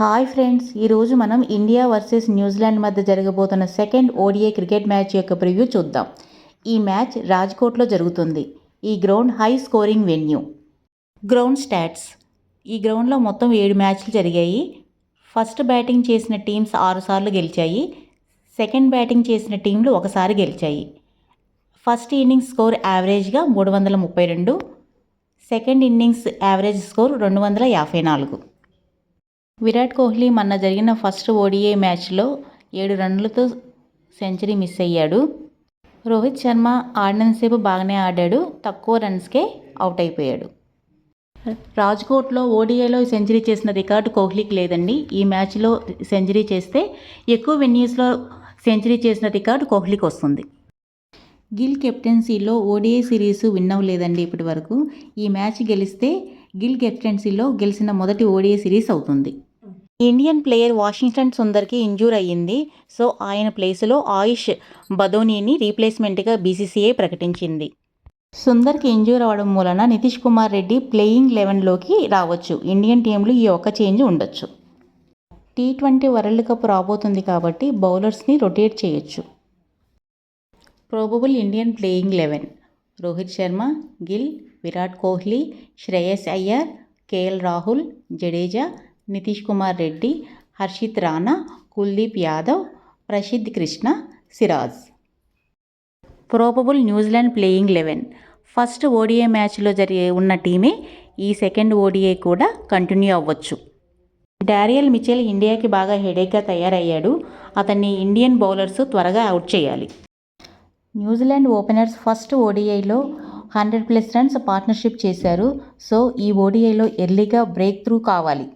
Hi friends ఈరోజు మనం India versus New Zealand మధ్య జరగబోతున్న సెకండ్ ఓడిఐ క్రికెట్ మ్యాచ్ యొక్క ప్రివ్యూ చూద్దాం. ఈ మ్యాచ్ రాజ్కోట్లో జరుగుతుంది. ఈ ground high scoring venue. Ground stats. ఈ గ్రౌండ్లో మొత్తం ఏడు మ్యాచ్లు జరిగాయి. ఫస్ట్ బ్యాటింగ్ చేసిన టీమ్స్ ఆరుసార్లు గెలిచాయి. సెకండ్ బ్యాటింగ్ చేసిన టీంలు ఒకసారి గెలిచాయి. ఫస్ట్ ఇన్నింగ్స్ స్కోర్ యావరేజ్గా మూడు వందల ముప్పై రెండు. సెకండ్ ఇన్నింగ్స్ యావరేజ్ స్కోర్ రెండు వందల యాభై నాలుగు. విరాట్ కోహ్లీ మొన్న జరిగిన ఫస్ట్ ఓడిఐ మ్యాచ్లో ఏడు రన్లతో సెంచరీ మిస్ అయ్యాడు. రోహిత్ శర్మ ఆడినంతసేపు బాగానే ఆడాడు తక్కువ రన్స్కే అవుట్ అయిపోయాడు. రాజ్కోట్లో ఓడిఐలో సెంచరీ చేసిన రికార్డు కోహ్లీకి లేదండి. ఈ మ్యాచ్లో సెంచరీ చేస్తే ఎక్కువ వెన్యూస్లో సెంచరీ చేసిన రికార్డు కోహ్లీకి వస్తుంది. గిల్ కెప్టెన్సీలో ఓడిఐ సిరీస్ విన్ అవ్వలేదండి ఇప్పటి వరకు ఈ మ్యాచ్ గెలిస్తే గిల్ కెప్టెన్సీలో గెలిచిన మొదటి ఓడిఐ సిరీస్ అవుతుంది. ఇండియన్ ప్లేయర్ వాషింగ్టన్ సుందర్కి ఇంజూర్ అయ్యింది. సో ఆయన ప్లేస్లో ఆయుష్ బదోనీని రీప్లేస్మెంట్గా బీసీసీఐ ప్రకటించింది. సుందర్కి ఇంజూర్ అవడం మూలన నితీష్ కుమార్ రెడ్డి ప్లేయింగ్ లెవెన్లోకి రావచ్చు. ఇండియన్ టీంలో ఈ ఒక్క చేంజ్ ఉండొచ్చు. టీ ట్వంటీ వరల్డ్ కప్ రాబోతుంది కాబట్టి బౌలర్స్ని రొటేట్ చేయొచ్చు. Probable Indian playing eleven Rohit Sharma Gill Virat Kohli Shreyas Iyer KL Rahul Jadeja Nitish Kumar Reddy Harshit Rana Kuldeep Yadav Prasidh Krishna Siraj. Probable New Zealand playing eleven. First ODI మ్యాచ్లో జరిగే ఉన్న టీమే ఈ second ODI కూడా continue అవ్వచ్చు. డారియల్ Mitchell ఇండియాకి బాగా హెడేక్గా తయారయ్యాడు. అతన్ని ఇండియన్ బౌలర్స్ త్వరగా అవుట్ చేయాలి. న్యూజిలాండ్ ఓపెనర్స్ ఫస్ట్ ఓడిఐలో హండ్రెడ్ ప్లస్ రన్స్ పార్ట్నర్షిప్ చేశారు. సో ఈ ఓడిఐలో ఎర్లీగా బ్రేక్ త్రూ కావాలి.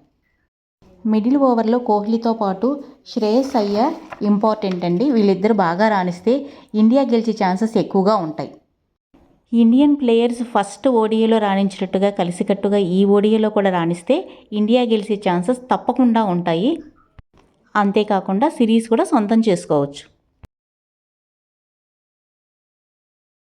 మిడిల్ ఓవర్లో కోహ్లీతో పాటు శ్రేయస్ అయ్యర్ ఇంపార్టెంట్ అండి. వీళ్ళిద్దరు బాగా రాణిస్తే ఇండియా గెలిచే ఛాన్సెస్ ఎక్కువగా ఉంటాయి. ఇండియన్ ప్లేయర్స్ ఫస్ట్ ఓడియోలో రాణించినట్టుగా కలిసికట్టుగా ఈ ఓడియోలో కూడా రాణిస్తే ఇండియా గెలిచే ఛాన్సెస్ తప్పకుండా ఉంటాయి. అంతేకాకుండా సిరీస్ కూడా సొంతం చేసుకోవచ్చు.